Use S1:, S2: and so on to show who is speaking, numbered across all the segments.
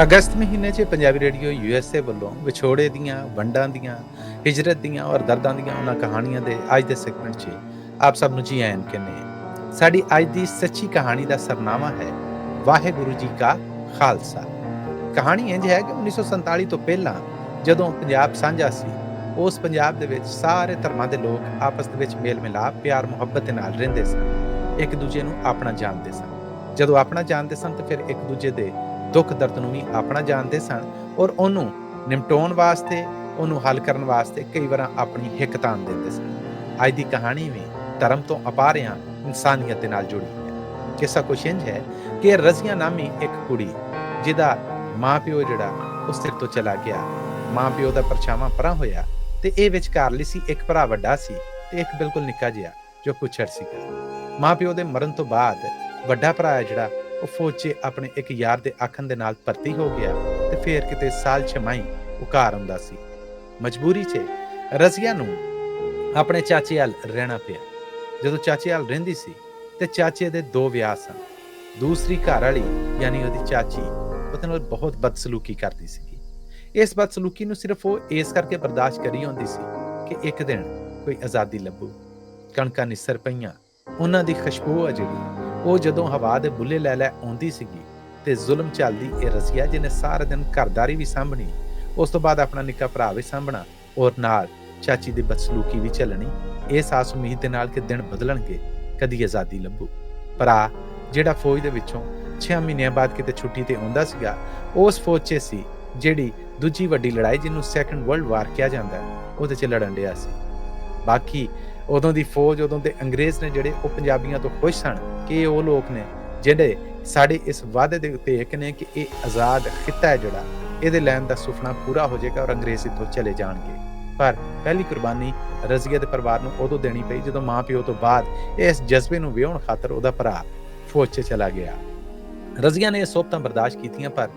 S1: ਅਗਸਤ ਮਹੀਨੇ 'ਚ Punjabi radio USA ਵੱਲੋਂ ਵਿਛੋੜੇ ਦੀਆਂ, ਵੰਡਾਂ ਦੀਆਂ, ਹਿਜਰਤ ਦੀਆਂ ਔਰ ਦਰਦਾਂ ਦੀਆਂ ਉਹਨਾਂ ਕਹਾਣੀਆਂ ਦੇ ਅੱਜ ਦੇ ਸੈਗਮੈਂਟ 'ਚ ਆਪ ਸਭ ਨੂੰ ਜੀ ਆਇਆਂ ਕਹਿੰਦੇ ਹਾਂ। ਸਾਡੀ ਅੱਜ ਦੀ ਸੱਚੀ ਕਹਾਣੀ ਦਾ ਸਰਨਾਮਾ ਹੈ ਵਾਹਿਗੁਰੂ ਜੀ ਕਾ ਖਾਲਸਾ। ਕਹਾਣੀ ਇੰਜ ਹੈ ਕਿ 1947 ਤੋਂ ਪਹਿਲਾਂ ਜਦੋਂ ਪੰਜਾਬ ਸਾਂਝਾ ਸੀ, ਉਸ ਪੰਜਾਬ ਦੇ ਵਿੱਚ ਸਾਰੇ ਧਰਮਾਂ ਦੇ ਲੋਕ ਆਪਸ ਦੇ ਵਿੱਚ ਮੇਲ ਮਿਲਾਪ ਪਿਆਰ, ਮੁਹੱਬਤ ਦੇ ਨਾਲ ਰਹਿੰਦੇ ਸਨ। ਇੱਕ ਦੂਜੇ ਨੂੰ ਆਪਣਾ ਜਾਣਦੇ ਸਨ। ਜਦੋਂ ਆਪਣਾ ਜਾਣਦੇ ਸਨ ਤਾਂ ਫਿਰ ਇੱਕ ਦੂਜੇ ਦੇ ਦੁੱਖ ਦਰਦ ਨੂੰ ਵੀ ਆਪਣਾ ਜਾਣਦੇ ਸਨ ਔਰ ਉਹਨੂੰ ਨਿਮਟਾਉਣ ਵਾਸਤੇ, ਉਹਨੂੰ ਹੱਲ ਕਰਨ ਵਾਸਤੇ ਕਈ ਵਾਰ ਆਪਣੀ ਹਿੱਕ ਤਾਣ ਦਿੰਦੇ ਸਨ। ਅੱਜ ਦੀ ਕਹਾਣੀ ਵੀ ਧਰਮ ਤੋਂ ਅਪਾਰਿਆਂ ਇਨਸਾਨੀਅਤ ਦੇ ਨਾਲ ਜੁੜੀ ਹੈ। ਕਿਸਾ ਕੁਛ ਇੰਝ ਹੈ ਕਿ ਰਜ਼ੀਆ ਨਾਮੀ ਇੱਕ ਕੁੜੀ, ਜਿਹਦਾ ਮਾਪਿਓ ਜਿਹੜਾ ਉਸ ਸਿਰ ਤੋਂ ਚਲਾ ਗਿਆ, ਮਾਪਿਓ ਦਾ ਪਰਛਾਵਾਂ ਪਰਾਂ ਹੋਇਆ ਤੇ ਇਹ ਵਿਚਕਾਰਲੀ ਸੀ ਇੱਕ ਭਰਾ ਵੱਡਾ ਸੀ ਤੇ ਇੱਕ ਬਿਲਕੁਲ ਨਿੱਕਾ ਜਿਹਾ ਜੋ ਕੁਛੜ ਸੀਗਾ। ਮਾਪਿਓ ਦੇ ਮਰਨ ਤੋਂ ਬਾਅਦ ਵੱਡਾ ਭਰਾ ਹੈ ਜਿਹੜਾ ਉਹ ਫੌਜੇ ਆਪਣੇ ਇੱਕ ਯਾਰ ਦੇ ਆਖਣ ਦੇ ਨਾਲ ਭਰਤੀ ਹੋ ਗਿਆ ਤੇ ਫੇਰ ਕਿਤੇ ਸਾਲ ਛਮਾਈ ਉਹ ਘਰ ਆਉਂਦਾ ਸੀ। ਮਜਬੂਰੀ 'ਚ ਰਜ਼ੀਆ ਨੂੰ ਆਪਣੇ ਚਾਚੇ ਹਾਲ ਰਹਿਣਾ ਪਿਆ। ਜਦੋਂ ਚਾਚੇ ਹਾਲ ਰਹਿੰਦੀ ਸੀ ਤੇ ਚਾਚੇ ਦੇ ਦੋ ਵਿਆਹ ਸਨ। ਦੂਸਰੀ ਘਰ ਵਾਲੀ ਯਾਨੀ ਉਹਦੀ ਚਾਚੀ, ਉਹਦੇ ਨਾਲ ਬਹੁਤ ਬਦਸਲੂਕੀ ਕਰਦੀ ਸੀ ਇਸ ਬਦਸਲੂਕੀ ਨੂੰ ਸਿਰਫ ਉਹ ਇਸ ਕਰਕੇ ਬਰਦਾਸ਼ਤ ਕਰੀ ਹੁੰਦੀ ਸੀ ਕਿ ਇੱਕ ਦਿਨ ਕੋਈ ਆਜ਼ਾਦੀ ਲੱਭੂ। ਕਣਕਾਂ ਨਿਸਰ ਪਈਆਂ, ਉਹਨਾਂ ਦੀ ਖੁਸ਼ਬੂ ਆ ਜਿਹੜੀ ਉਹ ਜਦੋਂ ਹਵਾ ਦੇ ਬੁੱਲੇ ਲੈ ਲੈ ਆਉਂਦੀ ਸੀਗੀ ਤੇ ਜ਼ੁਲਮ ਚੱਲਦੀ ਇਹ ਰਜ਼ੀਆ ਜਿਹਨੇ ਸਾਰਾ ਦਿਨ ਘਰਦਾਰੀ ਵੀ ਸਾਂਭਣੀ, ਉਸ ਤੋਂ ਬਾਅਦ ਆਪਣਾ ਨਿੱਕਾ ਭਰਾ ਵੀ ਸਾਂਭਣਾ ਔਰ ਨਾਲ ਚਾਚੀ ਦੀ ਬਦਸਲੂਕੀ ਵੀ ਚੱਲਣੀ ਇਸ ਆਸ ਉਮੀਦ ਦੇ ਨਾਲ ਕਿ ਦਿਨ ਬਦਲਣਗੇ, ਕਦੀ ਆਜ਼ਾਦੀ ਲੱਭੂ। ਭਰਾ ਜਿਹੜਾ ਫੌਜ ਦੇ ਵਿੱਚੋਂ 6 ਮਹੀਨਿਆਂ ਬਾਅਦ ਕਿਤੇ ਛੁੱਟੀ ਤੇ ਆਉਂਦਾ ਸੀਗਾ, ਉਸ ਫੌਜ 'ਚ ਸੀ ਜਿਹੜੀ ਦੂਜੀ ਵੱਡੀ ਲੜਾਈ ਜਿਹਨੂੰ ਸੈਕੰਡ ਵਰਲਡ ਵਾਰ ਕਿਹਾ ਜਾਂਦਾ ਹੈ ਉਹਦੇ 'ਚ ਲੜਨ ਰਿਹਾ ਸੀ। ਬਾਕੀ ਉਦੋਂ ਦੀ ਫੌਜ, ਉਦੋਂ ਦੇ ਅੰਗਰੇਜ਼ ਨੇ ਜਿਹੜੇ ਉਹ ਪੰਜਾਬੀਆਂ ਤੋਂ ਖੁਸ਼ ਸਨ ਕਿ ਇਹ ਉਹ ਲੋਕ ਨੇ ਜਿਹੜੇ ਸਾਡੇ ਇਸ ਵਾਅਦੇ ਦੇ ਉੱਤੇ ਇੱਕ ਨੇ ਕਿ ਇਹ ਆਜ਼ਾਦ ਖਿੱਤਾ ਹੈ ਜਿਹੜਾ, ਇਹਦੇ ਲੈਣ ਦਾ ਸੁਪਨਾ ਪੂਰਾ ਹੋ ਜਾਏਗਾ ਔਰ ਅੰਗਰੇਜ਼ ਇੱਥੋਂ ਚਲੇ ਜਾਣਗੇ। ਪਰ ਪਹਿਲੀ ਕੁਰਬਾਨੀ ਰਜ਼ੀਆ ਦੇ ਪਰਿਵਾਰ ਨੂੰ ਉਦੋਂ ਦੇਣੀ ਪਈ ਜਦੋਂ ਮਾਂ ਪਿਓ ਤੋਂ ਬਾਅਦ ਇਸ ਜਜ਼ਬੇ ਨੂੰ ਵਿਆਉਣ ਖਾਤਰ ਉਹਦਾ ਭਰਾ ਫੌਜ 'ਚ ਚਲਾ ਗਿਆ। ਰਜ਼ੀਆ ਨੇ ਇਹ ਸੋਭਤਾਂ ਬਰਦਾਸ਼ਤ ਕੀਤੀਆਂ ਪਰ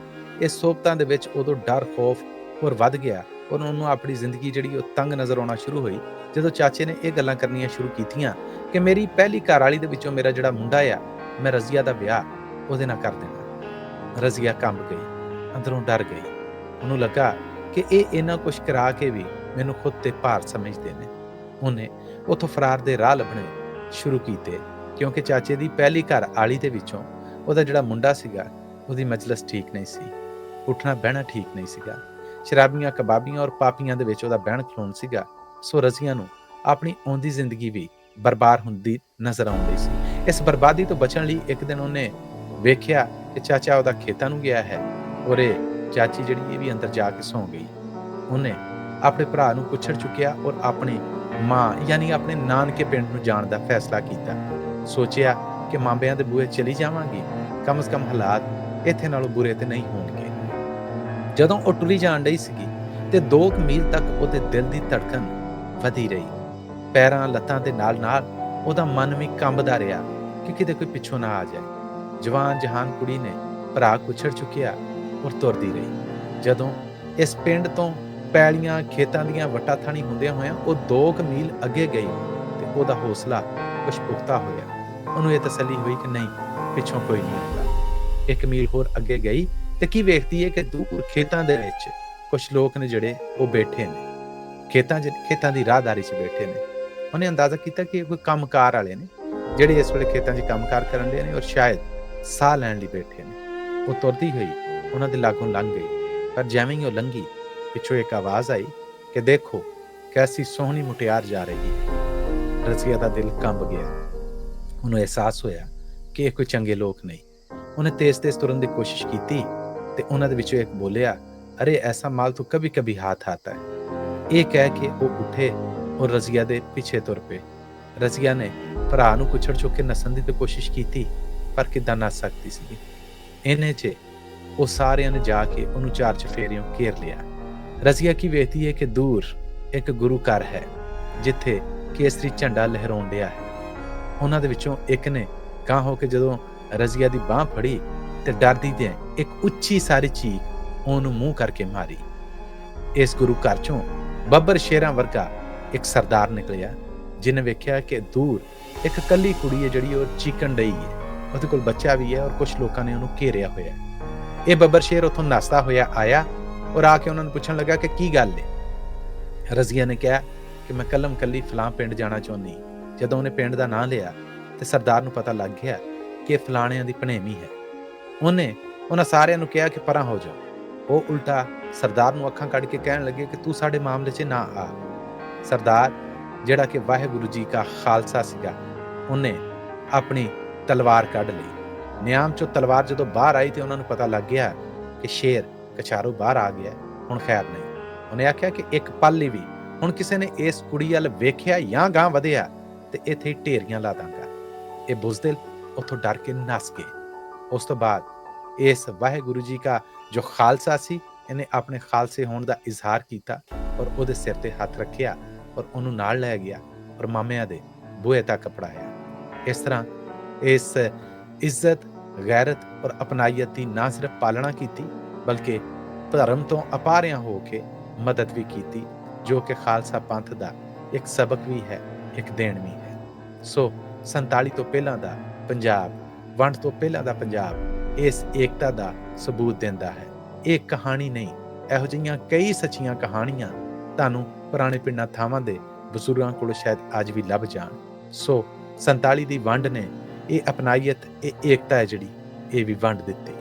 S1: ਇਸ ਸੋਭਤਾਂ ਦੇ ਵਿੱਚ ਉਦੋਂ ਡਰ, ਖੌਫ ਹੋਰ ਵੱਧ ਗਿਆ ਔਰ ਉਹਨੂੰ ਆਪਣੀ ਜ਼ਿੰਦਗੀ ਜਿਹੜੀ ਉਹ ਤੰਗ ਨਜ਼ਰ ਆਉਣਾ ਸ਼ੁਰੂ ਹੋਈ। ਜਦੋਂ ਚਾਚੇ ਨੇ ਇਹ ਗੱਲਾਂ ਕਰਨੀਆਂ ਸ਼ੁਰੂ ਕੀਤੀਆਂ ਕਿ ਮੇਰੀ ਪਹਿਲੀ ਘਰ ਵਾਲੀ ਦੇ ਵਿੱਚੋਂ ਮੇਰਾ ਜਿਹੜਾ ਮੁੰਡਾ ਆ, ਮੈਂ ਰਜ਼ੀਆ ਦਾ ਵਿਆਹ ਉਹਦੇ ਨਾਲ ਕਰ ਦੇਣਾ ਰਜ਼ੀਆ ਕੰਬ ਗਈ, ਅੰਦਰੋਂ ਡਰ ਗਈ। ਉਹਨੂੰ ਲੱਗਾ ਕਿ ਇਹ ਇਹਨਾਂ ਕੁਝ ਕਰਾ ਕੇ ਵੀ ਮੈਨੂੰ ਖੁਦ ਤੇ ਭਾਰ ਸਮਝਦੇ ਨੇ। ਉਹਨੇ ਉਥੋਂ ਫਰਾਰ ਦੇ ਰਾਹ ਲੱਭਣੇ ਸ਼ੁਰੂ ਕੀਤੇ ਕਿਉਂਕਿ ਚਾਚੇ ਦੀ ਪਹਿਲੀ ਘਰ ਆਲੀ ਦੇ ਵਿੱਚੋਂ ਉਹਦਾ ਜਿਹੜਾ ਮੁੰਡਾ ਸੀਗਾ, ਉਹਦੀ ਮਜਲਿਸ ਠੀਕ ਨਹੀਂ ਸੀ। ਉੱਠਣਾ ਬਹਿਣਾ ਠੀਕ ਨਹੀਂ ਸੀਗਾ। ਸ਼ਰਾਬੀਆਂ, ਕਬਾਬੀਆਂ ਔਰ ਪਾਪੀਆਂ ਦੇ ਵਿੱਚ ਉਹਦਾ ਬਹਿਣ ਖਲੋਣ ਸੀਗਾ, ਸੋ ਰਜ਼ੀਆਂ ਨੂੰ ਆਪਣੀ ਆਉਂਦੀ ਜ਼ਿੰਦਗੀ ਵੀ ਬਰਬਾਦ ਹੁੰਦੀ ਨਜ਼ਰ ਆਉਂਦੀ ਸੀ। ਇਸ ਬਰਬਾਦੀ ਤੋਂ ਬਚਣ ਲਈ ਇੱਕ ਦਿਨ ਉਹਨੇ ਵੇਖਿਆ ਕਿ ਚਾਚਾ ਉਹਦਾ ਖੇਤਾਂ ਨੂੰ ਗਿਆ ਹੈ ਔਰ ਇਹ ਚਾਚੀ ਜਿਹੜੀ ਇਹ ਵੀ ਅੰਦਰ ਜਾ ਕੇ ਸੌਂ ਗਈ। ਉਹਨੇ ਆਪਣੇ ਭਰਾ ਨੂੰ ਪੁੱਛੜ ਚੁੱਕਿਆ ਔਰ ਆਪਣੀ ਮਾਂ ਯਾਨੀ ਆਪਣੇ ਨਾਨਕੇ ਪਿੰਡ ਨੂੰ ਜਾਣ ਦਾ ਫੈਸਲਾ ਕੀਤਾ। ਸੋਚਿਆ ਕਿ ਮਾਂਬਿਆਂ ਦੇ ਬੂਹੇ ਚਲੀ ਜਾਵਾਂਗੀ, ਕਮ ਸ ਕਮ ਹਾਲਾਤ ਇੱਥੇ ਨਾਲੋਂ ਬੁਰੇ ਤੇ ਨਹੀਂ ਹੋਣਗੇ। ਜਦੋਂ ਉਹ ਟੁੱਲੀ ਜਾਣ ਡਈ ਸੀਗੀ ਤੇ 2 ਮੀਲ ਤੱਕ ਉਹਦੇ ਦਿਲ ਦੀ ਧੜਕਨ ਵਧੀ ਰਹੀ। ਪੈਰਾਂ ਲੱਤਾਂ ਦੇ ਨਾਲ ਨਾਲ ਉਹਦਾ ਮਨ ਵੀ ਕੰਬਦਾ ਰਿਹਾ ਕਿ ਕਿਤੇ ਕੋਈ ਪਿੱਛੋਂ ਨਾ ਆ ਜਾਏ। ਜਵਾਨ ਜਹਾਨ ਕੁੜੀ ਨੇ ਭਰਾ ਕੁਛੜ ਚੁੱਕਿਆ ਔਰ ਤੁਰਦੀ ਰਹੀ। ਜਦੋਂ ਇਸ ਪਿੰਡ ਤੋਂ ਪੈਲੀਆਂ ਖੇਤਾਂ ਦੀਆਂ ਵਟਾ ਥਾਣੀ ਹੁੰਦਿਆਂ ਹੋਇਆਂ ਉਹ 2 ਮੀਲ ਅੱਗੇ ਗਈ ਤੇ ਉਹਦਾ ਹੌਸਲਾ ਕੁਝ ਪੁਖਤਾ ਹੋਇਆ ਉਹਨੂੰ ਇਹ ਤਸੱਲੀ ਹੋਈ ਕਿ ਨਹੀਂ, ਪਿੱਛੋਂ ਕੋਈ ਨਹੀਂ ਆਉਂਦਾ। ਇੱਕ ਮੀਲ ਹੋਰ ਅੱਗੇ ਗਈ ਤੇ ਕੀ ਵੇਖਦੀ ਹੈ ਕਿ ਦੂਰ ਖੇਤਾਂ ਦੇ ਵਿੱਚ ਕੁਝ ਲੋਕ ਨੇ ਜਿਹੜੇ ਉਹ ਬੈਠੇ ਨੇ। ਖੇਤਾਂ 'ਚ, ਖੇਤਾਂ ਦੀ ਰਾਹਦਾਰੀ 'ਚ ਬੈਠੇ ਨੇ। ਉਹਨੇ ਅੰਦਾਜ਼ਾ ਕੀਤਾ ਕਿ ਇਹ ਕੋਈ ਕੰਮਕਾਰ ਵਾਲੇ ਨੇ, ਜਿਹੜੇ ਇਸ ਵੇਲੇ ਖੇਤਾਂ 'ਚ ਕੰਮਕਾਰ ਕਰਨ ਦੇ ਨੇ ਔਰ ਸ਼ਾਇਦ ਸਾਹ ਲੈਣ ਲਈ ਬੈਠੇ ਨੇ। ਉਹ ਤੁਰਦੀ ਹੋਈ ਉਹਨਾਂ ਦੇ ਲਾਗੋਂ ਲੰਘ ਗਈ। ਪਰ ਜਿਵੇਂ ਹੀ ਉਹ ਲੰਘੀ, ਪਿੱਛੋਂ ਇੱਕ ਆਵਾਜ਼ ਆਈ ਕਿ ਦੇਖੋ ਕੈਸੀ ਸੋਹਣੀ ਮੁਟਿਆਰ ਜਾ ਰਹੀ ਹੈ। ਰਜ਼ੀਆ ਦਾ ਦਿਲ ਕੰਬ ਗਿਆ। ਉਹਨੂੰ ਅਹਿਸਾਸ ਹੋਇਆ ਕਿ ਇਹ ਕੋਈ ਚੰਗੇ ਲੋਕ ਨਹੀਂ। ਉਹਨੇ ਤੇਜ਼-ਤੇਜ਼ ਤੁਰਨ ਦੀ ਕੋਸ਼ਿਸ਼ ਕੀਤੀ ਤੇ ਉਹਨਾਂ ਦੇ ਵਿੱਚੋਂ ਇੱਕ ਬੋਲਿਆ, ਅਰੇ, ਐਸਾ ਮਾਲ ਤੂੰ ਕभी ਕभी ਹੱਥ ਆਤਾ ਹੈ? ਇਹ ਕਹਿ ਕੇ ਉਹ ਉੱਠੇ ਔਰ ਰਜ਼ੀਆ ਦੇ ਪਿੱਛੇ ਤੁਰ ਪਏ। ਰਜ਼ੀਆ ਨੇ ਭਰਾ ਨੂੰ ਕੁਛੜ ਚੁੱਕ ਕੇ ਨਸਣ ਦੀ ਤੇ ਕੋਸ਼ਿਸ਼ ਕੀਤੀ, ਪਰ ਕਿਦਾਂ ਨਾ ਸਕਦੀ ਸੀ ਇਹਨੇ 'ਚ ਉਹ ਸਾਰਿਆਂ ਨੇ ਜਾ ਕੇ ਉਹਨੂੰ ਚਾਰ ਚਫੇਰਿਓਂ ਘੇਰ ਲਿਆ। ਰਜ਼ੀਆ ਕੀ ਵੇਖਦੀ ਹੈ ਕਿ ਦੂਰ ਇੱਕ ਗੁਰੂ ਘਰ ਹੈ, ਜਿੱਥੇ ਕੇਸਰੀ ਝੰਡਾ ਲਹਿਰਾਉਣ ਡਿਆ ਹੈ। ਉਹਨਾਂ ਦੇ ਵਿੱਚੋਂ ਇੱਕ ਨੇ ਕਾਂ ਹੋ ਕੇ ਜਦੋਂ ਰਜ਼ੀਆ ਦੀ ਬਾਹ ਫੜੀ ਤੇ ਡਰਦੀ ਦੇ ਇੱਕ ਉੱਚੀ ਸਾਰੀ ਚੀਕ ਉਹਨੂੰ ਮੂੰਹ ਕਰਕੇ ਮਾਰੀ। ਇਸ ਗੁਰੂ ਘਰ ਚੋਂ ਬੱਬਰ ਸ਼ੇਰਾਂ ਵਰਗਾ ਇੱਕ ਸਰਦਾਰ ਨਿਕਲਿਆ ਜਿਨੇ ਵੇਖਿਆ ਕਿ ਦੂਰ ਇੱਕ ਕੱਲੀ ਕੁੜੀ ਹੈ ਜਿਹੜੀ ਉਹ ਚੀਕਣ ਡਈ ਹੈ। ਉਹਦੇ ਕੋਲ ਬੱਚਾ ਵੀ ਹੈ ਔਰ ਕੁਝ ਲੋਕਾਂ ਨੇ ਉਹਨੂੰ ਘੇਰਿਆ ਹੋਇਆ ਹੈ। ਇਹ ਬੱਬਰ ਸ਼ੇਰ ਉੱਥੋਂ ਨਸਦਾ ਹੋਇਆ ਆਇਆ ਔਰ ਆ ਕੇ ਉਹਨਾਂ ਨੂੰ ਪੁੱਛਣ ਲੱਗਾ ਕਿ ਕੀ ਗੱਲ ਹੈ? ਰਜ਼ੀਆ ਨੇ ਕਿਹਾ ਕਿ ਮੈਂ ਕੱਲਮ ਕੱਲੀ ਫਲਾਂ ਪਿੰਡ ਜਾਣਾ ਚਾਹੁੰਦੀ ਜਦੋਂ ਉਹਨੇ ਪਿੰਡ ਦਾ ਨਾਂ ਲਿਆ ਤੇ ਸਰਦਾਰ ਨੂੰ ਪਤਾ ਲੱਗ ਗਿਆ ਕਿ ਫਲਾਣਿਆਂ ਦੀ ਭਣੇਵੀਂ ਹੈ। ਉਹਨੇ ਉਹਨਾਂ ਸਾਰਿਆਂ ਨੂੰ ਕਿਹਾ ਕਿ ਪਰਾਂ ਹੋ ਜਾਓ ਉਹ ਉਲਟਾ ਸਰਦਾਰ ਨੂੰ ਅੱਖਾਂ ਕੱਢ ਕੇ ਕਹਿਣ ਲੱਗੇ ਕਿ ਤੂੰ ਸਾਡੇ ਮਾਮਲੇ 'ਚ ਨਾ ਆ। ਸਰਦਾਰ, ਜਿਹੜਾ ਕਿ ਵਾਹਿਗੁਰੂ ਜੀ ਦਾ ਖਾਲਸਾ ਸੀਗਾ, ਉਹਨੇ ਆਪਣੀ ਤਲਵਾਰ ਕੱਢ ਲਈ। ਨਿਆਮ ਚੋਂ ਤਲਵਾਰ ਜਦੋਂ ਬਾਹਰ ਆਈ ਤੇ ਉਹਨਾਂ ਨੂੰ ਪਤਾ ਲੱਗ ਗਿਆ ਕਿ ਸ਼ੇਰ ਕਛਾਰੂ ਬਾਹਰ ਆ ਗਿਆ। ਹੁਣ ਖੈਰ ਨਹੀਂ। ਉਹਨੇ ਆਖਿਆ ਕਿ ਇੱਕ ਪਲ ਲਈ ਵੀ ਹੁਣ ਕਿਸੇ ਨੇ ਇਸ ਕੁੜੀ ਵੱਲ ਵੇਖਿਆ ਜਾਂ ਗਾਂ ਵਧਿਆ ਤੇ ਇੱਥੇ ਢੇਰੀਆਂ ਲਾ ਦਾਂਗਾ। ਇਹ ਬੁਜ਼ਦਿਲ ਉੱਥੋਂ ਡਰ ਕੇ ਨੱਸ ਗਏ। ਉਸ ਤੋਂ ਬਾਅਦ ਇਸ ਵਾਹਿਗੁਰੂ ਜੀ ਦਾ ਜੋ ਖਾਲਸਾ ਸੀ, ਇਹਨੇ ਆਪਣੇ ਖਾਲਸੇ ਹੋਣ ਦਾ ਇਜ਼ਹਾਰ ਕੀਤਾ ਔਰ ਉਹਦੇ ਸਿਰ ਤੇ ਹੱਥ ਰੱਖਿਆ ਔਰ ਉਹਨੂੰ ਨਾਲ ਲੈ ਗਿਆ ਔਰ ਮਾਮਿਆਂ ਦੇ ਬੂਹੇ ਤੱਕ ਪੜਾਇਆ ਇਸ ਤਰ੍ਹਾਂ ਇਸ ਇੱਜ਼ਤ, ਗੈਰਤ ਔਰ ਅਪਨਾਈਅਤ ਦੀ ਨਾ ਸਿਰਫ ਪਾਲਣਾ ਕੀਤੀ, ਬਲਕਿ ਧਰਮ ਤੋਂ ਅਪਾਰਿਆਂ ਹੋ ਕੇ ਮਦਦ ਵੀ ਕੀਤੀ, ਜੋ ਕਿ ਖਾਲਸਾ ਪੰਥ ਦਾ ਇੱਕ ਸਬਕ ਵੀ ਹੈ, ਇੱਕ ਦੇਣ ਵੀ ਹੈ। ਸੋ 47 ਤੋਂ ਪਹਿਲਾਂ ਦਾ ਪੰਜਾਬ ਵੰਡ ਤੋਂ ਪਹਿਲਾਂ ਦਾ ਪੰਜਾਬ ਇਸ ਏਕਤਾ ਦਾ ਸਬੂਤ ਦਿੰਦਾ ਹੈ। ਇਹ ਕਹਾਣੀ ਨਹੀਂ, ਇਹੋ ਜਿਹੀਆਂ ਕਈ ਸੱਚੀਆਂ ਕਹਾਣੀਆਂ ਤੁਹਾਨੂੰ ਪੁਰਾਣੇ ਪਿੰਡਾਂ ਥਾਵਾਂ ਦੇ ਬਜ਼ੁਰਗਾਂ ਕੋਲ ਸ਼ਾਇਦ ਅੱਜ ਵੀ ਲੱਭ ਜਾਣ। ਸੋ 47 ਦੀ ਵੰਡ ਨੇ ਇਹ ਅਪਨਾਈਅਤ ਇਹ ਏਕਤਾ ਹੈ ਜਿਹੜੀ ਇਹ ਵੀ ਵੰਡ ਦਿੱਤੀ।